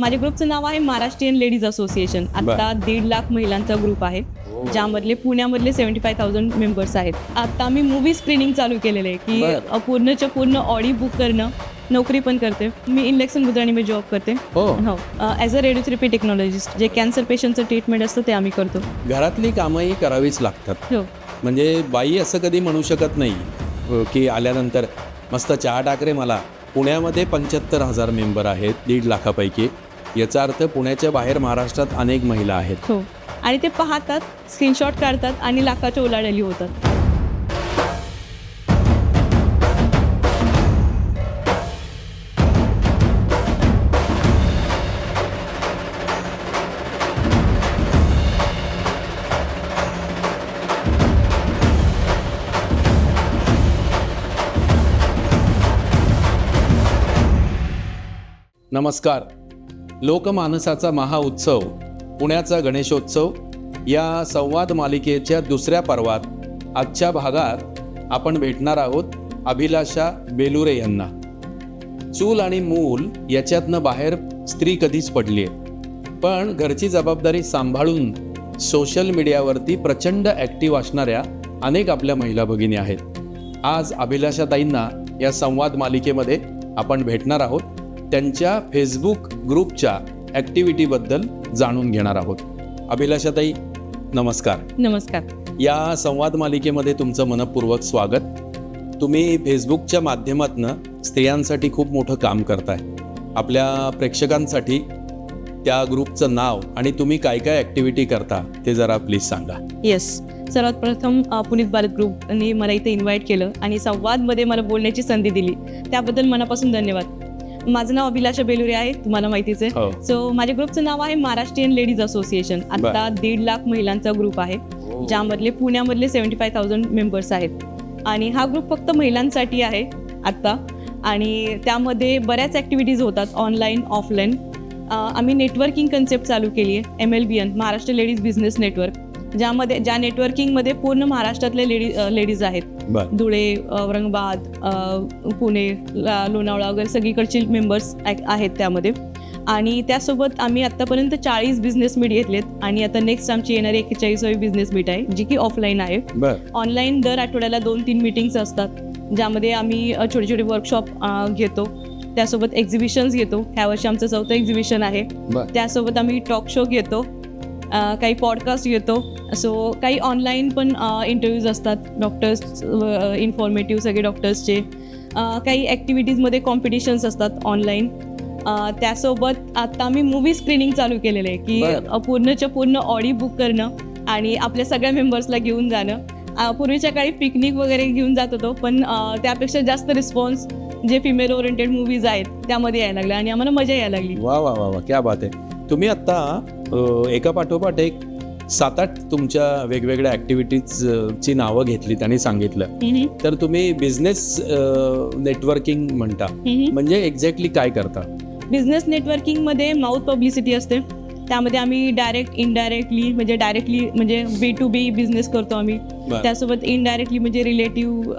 माझ्या ग्रुपचं नाव आहे महाराष्ट्रीयन लेडीज असोसिएशन आता दीड लाख महिलांचा ग्रुप आहे ज्यामधले पुण्यामधले सेव्हन्टी फाय थाउजंड मेंबर्स आहेत. आता आम्ही मूवी स्क्रीनिंग चालू केलेलं आहे की पूर्णच्या पूर्ण ऑडी बुक करणं नोकरी पण करते. मी इलेक्शन बुद्राणीमध्ये जॉब करते. हो. हो. ॲज अ रेडिओथेरपी टेक्नॉलॉजिस्ट जे कॅन्सर पेशंटचं ट्रीटमेंट असतं ते आम्ही करतो. घरातली कामंही करावीच लागतात. हो. म्हणजे बाई असं कधी म्हणू शकत नाही की आल्यानंतर मस्त चहा टाक रे मला. पुण्यामध्ये पंच्याहत्तर हजार मेंबर आहेत दीड लाखापैकी. याचा अर्थ पुण्याच्या बाहेर महाराष्ट्रात अनेक महिला आहेत. हो. आणि ते पाहतात स्क्रीनशॉट काढतात आणि लाखाच्या उलाढाली होतात. नमस्कार. लोकमानसाचा महाउत्सव पुण्याचा गणेशोत्सव या संवाद मालिकेच्या दुसऱ्या पर्वात आजच्या भागात आपण भेटणार आहोत अभिलाषा बेलुरे यांना. चूल आणि मूल याच्यातनं बाहेर स्त्री कधीच पडली आहे. पण घरची जबाबदारी सांभाळून सोशल मीडियावरती प्रचंड ॲक्टिव्ह असणाऱ्या अनेक आपल्या महिला भगिनी आहेत. आज अभिलाषाताईंना या संवाद मालिकेमध्ये आपण भेटणार आहोत. त्यांच्या फेसबुक ग्रुपच्या ॲक्टिव्हिटीबद्दल जाणून घेणार आहोत. अभिलाषाताई नमस्कार. नमस्कार. या संवाद मालिकेमध्ये तुमचं मनपूर्वक स्वागत. तुम्ही फेसबुकच्या माध्यमातनं स्त्रियांसाठी खूप मोठं काम करताय. आपल्या प्रेक्षकांसाठी त्या ग्रुपचं नाव आणि तुम्ही काय काय ॲक्टिव्हिटी करता ते जरा प्लीज सांगा. येस सर्वात प्रथम पुनीत भारत ग्रुपने मला इथे इन्व्हाइट केलं आणि संवादमध्ये मला बोलण्याची संधी दिली. त्याबद्दल मनापासून धन्यवाद. माझं नाव अभिलाषा बेलुरे आहे तुम्हाला माहितीच आहे. हो. सो माझ्या ग्रुपचं नाव आहे महाराष्ट्रीयन लेडीज असोसिएशन. आता दीड लाख महिलांचा ग्रुप आहे ज्यामधले पुण्यामधले सेव्हन्टी फाय थाउजंड मेंबर्स आहेत. आणि हा ग्रुप फक्त महिलांसाठी आहे आत्ता. आणि त्यामध्ये बऱ्याच ॲक्टिव्हिटीज होतात ऑनलाईन ऑफलाईन आम्ही नेटवर्किंग कन्सेप्ट चालू केली आहे M L B N Maharashtra ladies business network ज्यामध्ये ज्या नेटवर्किंगमध्ये पूर्ण महाराष्ट्रातले लेडी लेडीज आहेत. धुळे औरंगाबाद पुणे लोणावळा वगैरे सगळीकडचे मेंबर्स आहेत त्यामध्ये. आणि त्यासोबत आम्ही आत्तापर्यंत चाळीस बिझनेस मीट घेतलेत. आणि आता नेक्स्ट आमची येणारी एक्केचाळीसावी बिझनेस मीट आहे जी की ऑफलाईन आहे. ऑनलाईन दर आठवड्याला दोन तीन मीटिंग्स असतात ज्यामध्ये आम्ही छोटे छोटे वर्कशॉप घेतो. त्यासोबत एक्झिबिशन्स घेतो. ह्या वर्षी आमचं चौथं एक्झिबिशन आहे. त्यासोबत आम्ही टॉक शो घेतो. काही पॉडकास्ट घेतो सो काही ऑनलाईन पण इंटरव्ह्यूज असतात. डॉक्टर्स इन्फॉर्मेटिव्ह सगळे डॉक्टर्सचे काही ॲक्टिव्हिटीजमध्ये कॉम्पिटिशन्स असतात ऑनलाईन त्यासोबत आता आम्ही मूवी स्क्रीनिंग चालू केलेलं आहे की पूर्णच्या पूर्ण ऑडी बुक करणं आणि आपल्या सगळ्या मेंबर्सला घेऊन जाणं. पूर्वीच्या काळी पिकनिक वगैरे घेऊन जात होतो पण त्यापेक्षा जास्त रिस्पॉन्स जे फिमेल ओरिएंटेड मूवीज आहेत त्यामध्ये यायला लागले आणि आम्हाला मजा यायला लागली. वा वा वा वा. क्या बात आहे. तुम्ही आत्ता एका पाठोपाठ एक सात आठ तुमच्या वेगवेगळ्या ॲक्टिव्हिटीज ची नावं घेतलीत आणि सांगितलं. तर तुम्ही बिझनेस नेटवर्किंग म्हणता. म्हणजे एक्झॅक्टली काय करता? बिझनेस नेटवर्किंगमध्ये माउथ पब्लिसिटी असते. त्यामध्ये आम्ही डायरेक्ट इनडायरेक्टली म्हणजे डायरेक्टली म्हणजे बी टू बी बिझनेस करतो आम्ही. त्यासोबत इनडायरेक्टली म्हणजे रिलेटिव्ह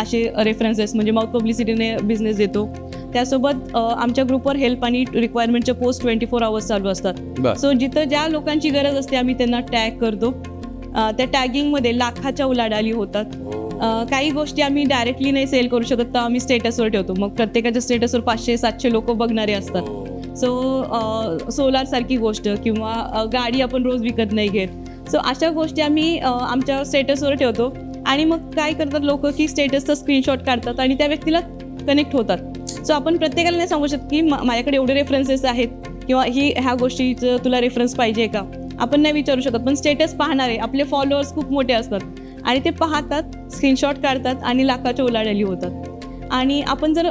असे रेफरन्सेस म्हणजे माउथ पब्लिसिटीने बिझनेस देतो. त्यासोबत आमच्या ग्रुपवर हेल्प आणि रिक्वायरमेंटचे पोस्ट ट्वेंटी फोर आवर्स चालू असतात. सो जिथं ज्या लोकांची गरज असते आम्ही त्यांना टॅग करतो. त्या टॅगिंगमध्ये लाखाच्या उलाढाली होतात. अ, काही गोष्टी आम्ही डायरेक्टली नाही सेल करू शकत तर आम्ही स्टेटसवर ठेवतो. मग प्रत्येकाच्या स्टेटसवर पाचशे सातशे लोक बघणारे असतात. सो सोलार सारखी गोष्ट किंवा गाडी आपण रोज विकत नाही घेत. सो अशा गोष्टी आम्ही आमच्या स्टेटसवर ठेवतो. आणि मग काय करतात लोक की स्टेटसचा स्क्रीनशॉट काढतात आणि त्या व्यक्तीला कनेक्ट होतात. सो आपण प्रत्येकाला नाही सांगू शकत की माझ्याकडे एवढे रेफरन्सेस आहेत किंवा ही ह्या गोष्टीचं तुला रेफरन्स पाहिजे का? आपण नाही विचारू शकत पण स्टेटस पाहणारे आपले फॉलोअर्स खूप मोठे असतात. आणि ते पाहतात स्क्रीनशॉट काढतात आणि लाखाच्या उलाढाली होतात. आणि आपण जर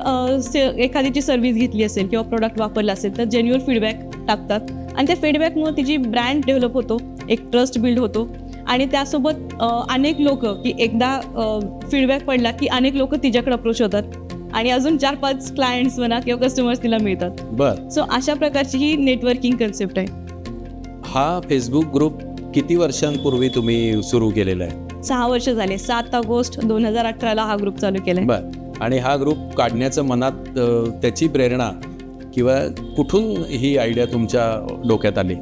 एखाद्याची सर्व्हिस घेतली असेल किंवा प्रोडक्ट वापरला असेल तर जेन्युअर फीडबॅक टाकतात. आणि त्या फीडबॅकमुळे तिची ब्रँड डेव्हलप होतो एक ट्रस्ट बिल्ड होतो. आणि त्यासोबत अनेक लोक की एकदा फीडबॅक पडला की अनेक लोक तिच्याकडे अप्रोच होतात. आणि अजून चार पाच क्लायंट्स म्हणा किंवा कस्टमर्स तिला मिळतात. बर. सो अशा प्रकारची ही नेटवर्किंग कन्सेप्ट आहे. हा फेसबुक ग्रुप किती वर्षांपूर्वी तुम्ही सुरू केलेला आहे? सहा वर्ष झाले. सात ऑगस्ट दोन हजार अठराला हा ग्रुप चालू केलाय. बर. आणि हा ग्रुप काढण्याचं मनात अ, त्याची प्रेरणा किंवा कुठून ही आयडिया तुमच्या डोक्यात आली?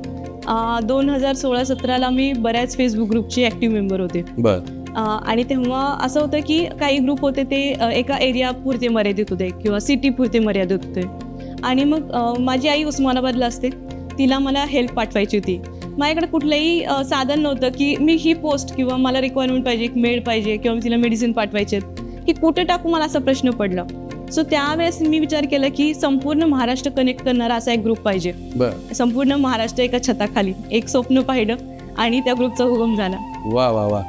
दोन हजार सोळा सतराला मी बऱ्याच फेसबुक ग्रुपचे ॲक्टिव्ह मेंबर होते. बर. आणि तेव्हा असं होतं की काही ग्रुप होते ते एका एरिया पुरते मर्यादित होते किंवा सिटी पुरते मर्यादित होते. आणि मग माझी आई उस्मानाबादला असते. तिला मला हेल्प पाठवायची होती. माझ्याकडे कुठलंही साधन नव्हतं की मी ही पोस्ट किंवा मला रिक्वायरमेंट पाहिजे एक मेड पाहिजे किंवा तिला मेडिसिन पाठवायचे की कुठे टाकू मला असा प्रश्न पडला. सो त्यावेळेस मी विचार केला की संपूर्ण महाराष्ट्र कनेक्ट करणारा असा एक ग्रुप पाहिजे. संपूर्ण महाराष्ट्र एका छताखाली. एक स्वप्न पाहिलं आणि त्या ग्रुपचा हुकम झाला. वा वा वा.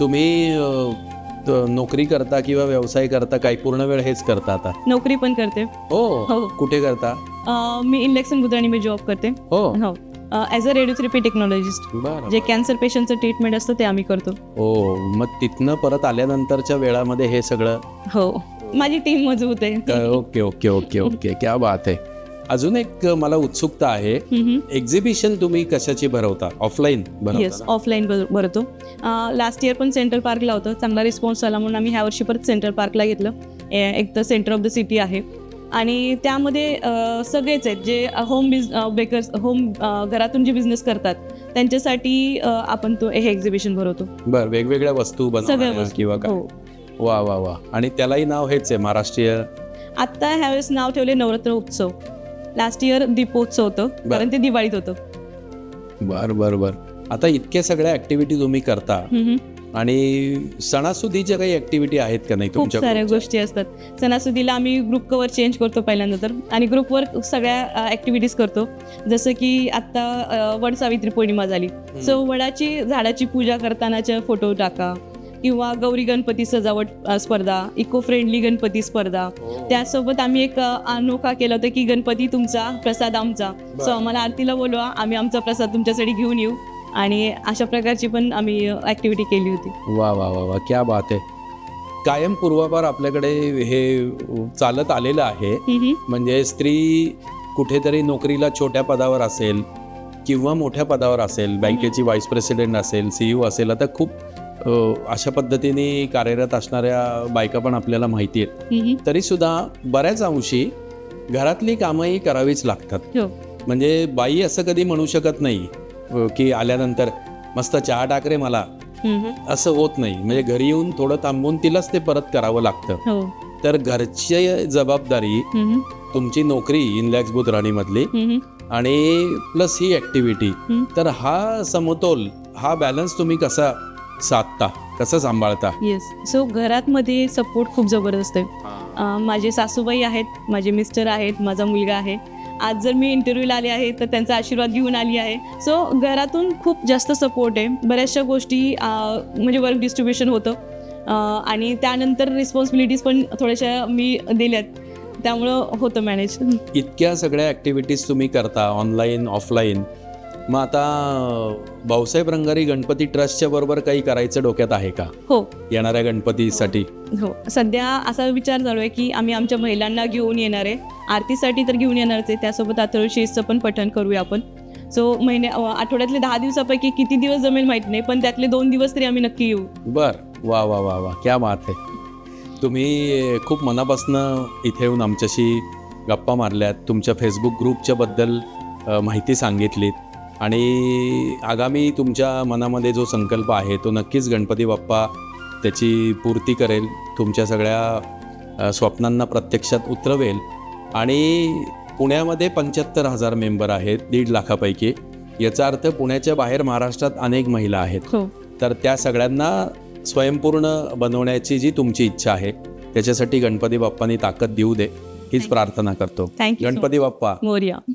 तुम्ही त- नोकरी करता किंवा व्यवसाय करता काही पूर्ण वेळ हेच करता आता? नोकरी पण करते. हो? हो. कुठे करता? अ, मी इलेक्शन बुद्राणी मी जॉब करते. हो? हो. ॲज अ रेडिओथेरपी टेक्नॉलॉजिस्ट बर. जे कॅन्सर पेशंटचं ट्रीटमेंट असतं ते आम्ही करतो. हो. मग तिथनं परत आल्यानंतरच्या वेळामध्ये हे सगळं? हो. माझी टीम मजबूत आहे. Uh, okay okay okay okay. क्या बात आहे. अजून एक मला उत्सुकता आहे. एक्झिबिशन तुम्ही कशाची भरवता? ऑफलाईन येस ऑफलाईन भरतो. लास्ट इयर पण सेंट्रल पार्कला होतं. चांगला रिस्पॉन्स आला म्हणून आम्ही ह्या वर्षी परत सेंट्रल पार्कला घेतलं. एक तर सेंटर ऑफ द सिटी आहे. आणि त्यामध्ये सगळेच आहेत जे होम बिझ बेकर्स होम घरातून जे बिझनेस करतात त्यांच्यासाठी आपण तो हे एक्झिबिशन भरवतो. बर वेगवेगळ्या वस्तू सगळ्या बनवल्या किंवा काय? हो. वा वा वा. आणि त्यालाही नाव हेच आहे महाराष्ट्रीय आत्ता ह्यावेळेस नाव ठेवले नवरात्र उत्सव. लास्ट इयर दीपोत्सव होतं कारण ते दिवाळीत होतं. बर बर बर. आता इतक्या सगळ्या ऍक्टिव्हिटी तुम्ही करता. आणि सणासुदीच्या काही ऍक्टिव्हिटी आहेत का नाही खूप तुमच्या साऱ्या? गोष्टी असतात. सणासुदीला आम्ही ग्रुप कवर चेंज करतो पहिल्यांदा तर. आणि ग्रुपवर सगळ्या ॲक्टिव्हिटीज करतो. जसं की आत्ता अ, वड सावित्री पौर्णिमा झाली. सो वडाची झाडाची पूजा करतानाचे फोटो टाका. किंवा गौरी गणपती सजावट स्पर्धा इको फ्रेंडली गणपती स्पर्धा. त्यासोबत आम्ही एक अनोखा केलं होतं की गणपती तुमचा प्रसाद आमचा. सो आम्हाला आरतीला बोलवा आम्ही आमचा प्रसाद तुमच्यासाठी घेऊन येऊ. आणि अशा प्रकारची पण आम्ही ॲक्टिव्हिटी केली होती. वा वा वा वा क्या बात आहे. कायम पूर्वापार आपल्याकडे हे चालत आलेलं आहे. म्हणजे स्त्री कुठेतरी नोकरीला छोट्या पदावर असेल किंवा मोठ्या पदावर असेल बँकेची व्हाईस प्रेसिडेंट असेल सीईओ असेल आता खूप अशा पद्धतीने कार्यरत असणाऱ्या बायका पण आपल्याला माहिती आहेत हम्म. तरीसुद्धा बऱ्याच अंशी घरातली कामंही करावीच लागतात हो म्हणजे बाई असं कधी म्हणू शकत नाही की आल्यानंतर मस्त चहा टाक रे मला. असं होत नाही म्हणजे घरी येऊन थोडं थांबून तिलाच ते परत करावं लागतं हो तर घरची जबाबदारी. तुमची नोकरी इनलॅक्स बुथ राणीमधली हम्म. आणि प्लस ही ॲक्टिव्हिटी हम्म. तर हा समतोल हा बॅलन्स तुम्ही कसा साधता कसं सांभाळता? येस सो घरात मध्ये सपोर्ट खूप जबरदस्त आहे. अं, माझे सासूबाई आहेत माझे मिस्टर आहेत माझा मुलगा आहे. आज जर मी इंटरव्ह्यूला आले आहे तर त्यांचा आशीर्वाद घेऊन आली आहे. सो घरातून खूप जास्त सपोर्ट आहे. बऱ्याचशा गोष्टी अं, म्हणजे वर्क डिस्ट्रीब्युशन होतं. अं, आणि त्यानंतर रिस्पॉन्सिबिलिटीज पण थोड्याशा मी दिल्यात. त्यामुळं होतं मॅनेज इतक्या सगळ्या ॲक्टिव्हिटीज तुम्ही करता ऑनलाईन ऑफलाईन मग आता भाऊसाहेब रंगारी गणपती ट्रस्टच्या बरोबर काही करायचं डोक्यात आहे का? हो. येणाऱ्या गणपतीसाठी? हो. सध्या असा विचार चालू आहे की आम्ही आमच्या महिलांना घेऊन येणार आहे. आरतीसाठी तर घेऊन येणारच आहे. त्यासोबत अथर्वशीचं पण पठण करूया आपण. सो महिन्या अ, आठवड्यातले दहा दिवसापैकी किती दिवस जमेल माहीत नाही पण त्यातले दोन दिवस तरी आम्ही नक्की येऊ. बर. वा वा वा वा. क्या बात आहे तुम्ही खूप मनापासनं इथे येऊन आमच्याशी गप्पा मारल्यात. तुमच्या फेसबुक ग्रुपच्या बद्दल माहिती सांगितलीत. आणि आगामी तुमच्या मनामध्ये जो संकल्प आहे तो नक्कीच गणपती बाप्पा त्याची पूर्ती करेल तुमच्या सगळ्या स्वप्नांना प्रत्यक्षात उतरवेल. आणि पुण्यामध्ये पंच्याहत्तर हजार मेंबर आहेत दीड लाखापैकी. याचा अर्थ पुण्याच्या बाहेर महाराष्ट्रात अनेक महिला आहेत. हो. तर त्या सगळ्यांना स्वयंपूर्ण बनवण्याची जी तुमची इच्छा आहे त्याच्यासाठी गणपती बाप्पांनी ताकद देऊ दे हीच प्रार्थना करतो. गणपती बाप्पा. मोर्या.